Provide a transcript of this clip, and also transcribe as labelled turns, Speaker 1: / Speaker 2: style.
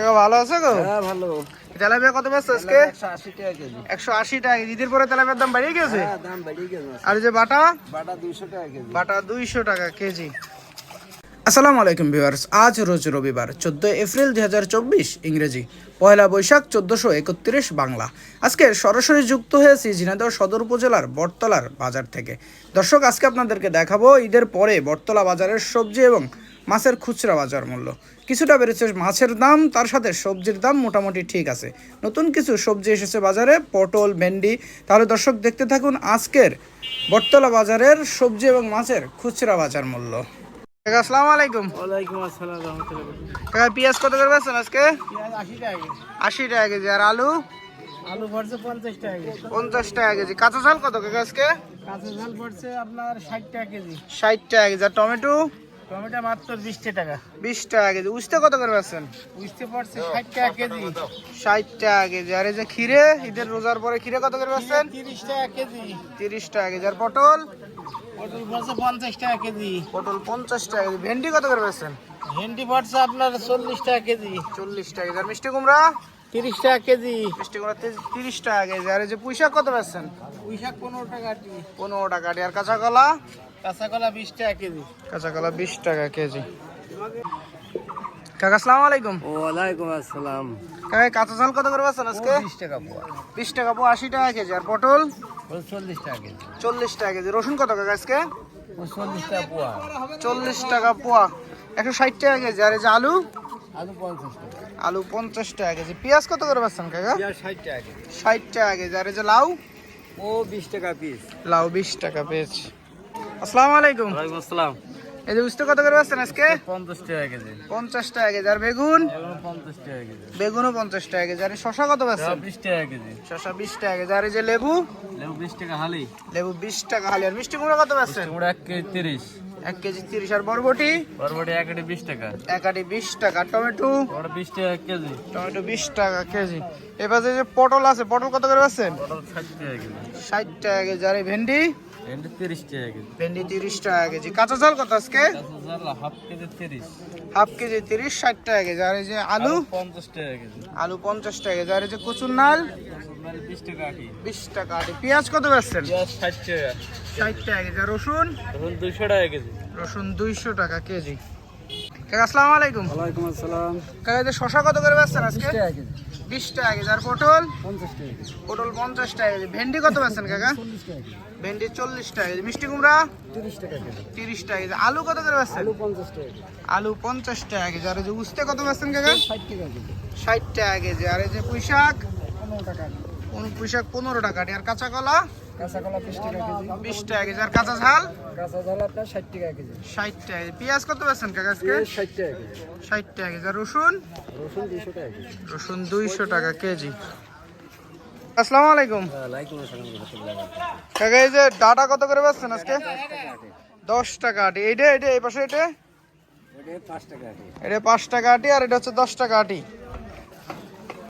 Speaker 1: কাকা ভালো আছে গো?
Speaker 2: হ্যাঁ ভালো।
Speaker 1: তেলাপিয়া কত বেচছো আজকে?
Speaker 2: টাকা কেজি।
Speaker 1: টাকা ঈদের পরে তেলাপিয়ার দাম বাড়িয়ে গেছে?
Speaker 2: হ্যাঁ দাম গেছে।
Speaker 1: আর যে বাটা?
Speaker 2: বাটা দুইশো টাকা কেজি।
Speaker 1: বাটা দুইশো টাকা কেজি। আসসালামু আলাইকুম ভিউয়ার্স। আজ রোজ রবিবার চোদ্দ এপ্রিল দুই হাজার চব্বিশ ইংরেজি। পয়লা বৈশাখ চোদ্দশো একত্রিশ বাংলা। আজকে সরাসরি যুক্ত হয়েছি ঝিনাইদহ সদর উপজেলার বটতলার বাজার থেকে। দর্শক আজকে আপনাদেরকে দেখাবো ঈদের পরে বটতলা বাজারের সবজি এবং মাছের খুচরা বাজার মূল্য। কিছুটা বেড়েছে মাছের দাম তার সাথে সবজির দাম মোটামুটি ঠিক আছে। নতুন কিছু সবজি এসেছে বাজারে পটল ভেন্ডি। তাহলে দর্শক দেখতে থাকুন আজকের বটতলা বাজারের সবজি এবং মাছের খুচরা বাজার মূল্য। আসসালামু আলাইকুম।
Speaker 2: ওয়ালাইকুম আসসালাম
Speaker 1: কাকা পেঁয়াজ কত করে বেচছেন আজকে?
Speaker 2: আশি টাকা কেজি।
Speaker 1: আশি টাকা কেজি। আর আলু?
Speaker 2: আলু পড়ছে পঞ্চাশ টাকা কেজি।
Speaker 1: পঞ্চাশ টাকা কেজি। কাঁচা ঝাল কত কাকা আজকে?
Speaker 2: কাঁচা ঝাল পড়ছে আপনার ষাট টাকা কেজি।
Speaker 1: ষাট টাকা কেজি। আর টমেটো?
Speaker 2: টমেটো মাত্র বিশ টাকা
Speaker 1: বিশ টাকা কেজি উস্তে কত করে বেচছেন
Speaker 2: বুঝতে পারছে ষাট টাকা কেজি
Speaker 1: ষাট টাকা কেজি আর এই যে ক্ষীরে ঈদের রোজার পরে ক্ষীরে কত করে বেচছেন
Speaker 2: তিরিশ টাকা কেজি
Speaker 1: তিরিশ টাকা কেজি আর পটল
Speaker 2: পটল পড়ছে পঞ্চাশ টাকা কেজি
Speaker 1: পটল পঞ্চাশ টাকা কেজি ভেন্ডি কত করে বেচছেন
Speaker 2: ভেন্ডি পড়ছে আপনার চল্লিশ টাকা কেজি
Speaker 1: চল্লিশ টাকা কেজি আর মিষ্টি কুমড়া
Speaker 2: তিরিশ টাকা কেজি
Speaker 1: মিষ্টি কুমড়া তি- তিরিশ টাকা কেজি আর এই যে পুঁই শাক কত বেচছেন
Speaker 2: পুঁই শাক পনেরো টাকা আটি
Speaker 1: পনেরো টাকা আর কাঁচা কলা
Speaker 2: কাঁচা কলা বিশ টাকা কেজি।
Speaker 1: কাঁচা কলা বিশ টাকা কেজি। কাকা আসসালামু আলাইকুম।
Speaker 2: ওয়ালাইকুম আসসালাম।
Speaker 1: কাকা কাঁচা ঝাল কত করে বেচছেন আজকে?
Speaker 2: বিশ টাকা পোয়া।
Speaker 1: বিশ টাকা পো আশি টাকা কেজি। আর পটল?
Speaker 2: চল্লিশ টাকা কেজি।
Speaker 1: চল্লিশ টাকা কেজি। রসুন কত কাকা আজকে?
Speaker 2: চল্লিশ টাকা পোয়া।
Speaker 1: চল্লিশ টাকা পোয়া। একশো ষাট টাকা কেজি। আর এই যে আলু?
Speaker 2: আলু পঞ্চাশ টাকা।
Speaker 1: আলু পঞ্চাশ টাকা কেজি। পেঁয়াজ কত করে বেচছেন কাকা?
Speaker 2: পেঁয়াজ ষাট টাকা কেজি।
Speaker 1: ষাট টাকা কেজি। আর এই যে লাউ?
Speaker 2: ও বিশ টাকা পিস
Speaker 1: লাউ বিশ টাকা পেয়েছি আসসালামু আলাইকুম।
Speaker 2: ওয়ালাইকুম আসসালাম।
Speaker 1: এই যে উস্তে কত করে বেচছেন আজকে?
Speaker 2: পঞ্চাশ টাকা কেজি।
Speaker 1: পঞ্চাশ টাকা কেজি। আর বেগুন?
Speaker 2: এখন পঞ্চাশ টাকা কেজি।
Speaker 1: বেগুনও পঞ্চাশ টাকা কেজি। আর শশা কত বেচছেন?
Speaker 2: বিশ টাকা কেজি।
Speaker 1: শশা বিশ টাকা কেজি। আর এই যে লেবু?
Speaker 2: লেবু বিশ টাকা হালি।
Speaker 1: লেবু বিশ টাকা হালি। আর মিষ্টি কুমড়া কত বেচছেন?
Speaker 2: কুমড়া 1 কেজি তিরিশ।
Speaker 1: এক কেজি তিরিশ আর বরবটি?
Speaker 2: বরবটি এক কেজি বিশ টাকা।
Speaker 1: এক আটি বিশ টাকা। টমেটো?
Speaker 2: বিশ টাকা কেজি।
Speaker 1: টমেটো বিশ টাকা কেজি। এবার যে পটল আছে পটল কত করে বেচছেন?
Speaker 2: পটল ষাট টাকা কেজি।
Speaker 1: ষাট টাকা কেজি। আর এই ভেন্ডি?
Speaker 2: ভেন্ডি তিরিশ টাকা কেজি।
Speaker 1: ভেন্ডি তিরিশ টাকা কেজি। কাঁচা ঝাল কত আজকে?
Speaker 2: হাফ কেজি তিরিশ।
Speaker 1: হাফ কেজি তিরিশ ষাট টাকা কেজি। আর এই যে আলু?
Speaker 2: পঞ্চাশ টাকা কেজি।
Speaker 1: আলু পঞ্চাশ টাকা কেজি। আর এই যে কচুর নাল?
Speaker 2: বিশ টাকা আটি।
Speaker 1: বিশ টাকা আটি। পেঁয়াজ কত
Speaker 2: পেঁয়াজ ষাট টাকা।
Speaker 1: ষাট টাকা কেজি। আর রসুন?
Speaker 2: এখন দুইশো টাকা কেজি।
Speaker 1: রসুন দুইশো টাকা কেজি কাকা আসসালামু আলাইকুম
Speaker 2: ওয়ালাইকুম আসসালাম
Speaker 1: কাকা শশা কত করে বেচছেন আজকে বিশ টাকা কেজি আর পটল
Speaker 2: পঞ্চাশ টাকা
Speaker 1: পটল পঞ্চাশ টাকা কেজি ভেন্ডি কত বেচছেন কাকা ভেন্ডি চল্লিশ টাকা কেজি মিষ্টি কুমড়া
Speaker 2: তিরিশ টাকা কেজি
Speaker 1: তিরিশ টাকা কেজি আলু কত করে বেচছেন
Speaker 2: পঞ্চাশ টাকা
Speaker 1: আলু পঞ্চাশ টাকা কেজি আর এই যে উস্তে কত বেচছেন কাকা
Speaker 2: ষাট টাকা কেজি
Speaker 1: ষাট টাকা কেজি আর এই যে পুঁই শাক
Speaker 2: পনেরো টাকা
Speaker 1: পুঁই শাক পনেরো টাকা আর কাঁচা কলা
Speaker 2: কাঁচা কলা বিশ টাকা কেজি।
Speaker 1: বিশ টাকা কেজি। আর কাঁচা ঝাল?
Speaker 2: কাঁচা ঝাল আপনার ষাট টাকা কেজি।
Speaker 1: টাকা পেঁয়াজ কত কাকা আজকে?
Speaker 2: ষাট টাকা কেজি।
Speaker 1: ষাট টাকা কেজি। আর রসুন?
Speaker 2: টাকা কেজি।
Speaker 1: রসুন দুইশো টাকা কেজি। আসসালামু আলাইকুম।
Speaker 2: লাইকুম
Speaker 1: কাকা এই যে ডাটা কত করে বেচছেন আজকে? দশ টাকা আটি। এইটা এইটা এই পাশে এটা?
Speaker 2: টাকা
Speaker 1: এটা পাঁচ টাকা আটি আর এটা হচ্ছে দশ টাকা আটি।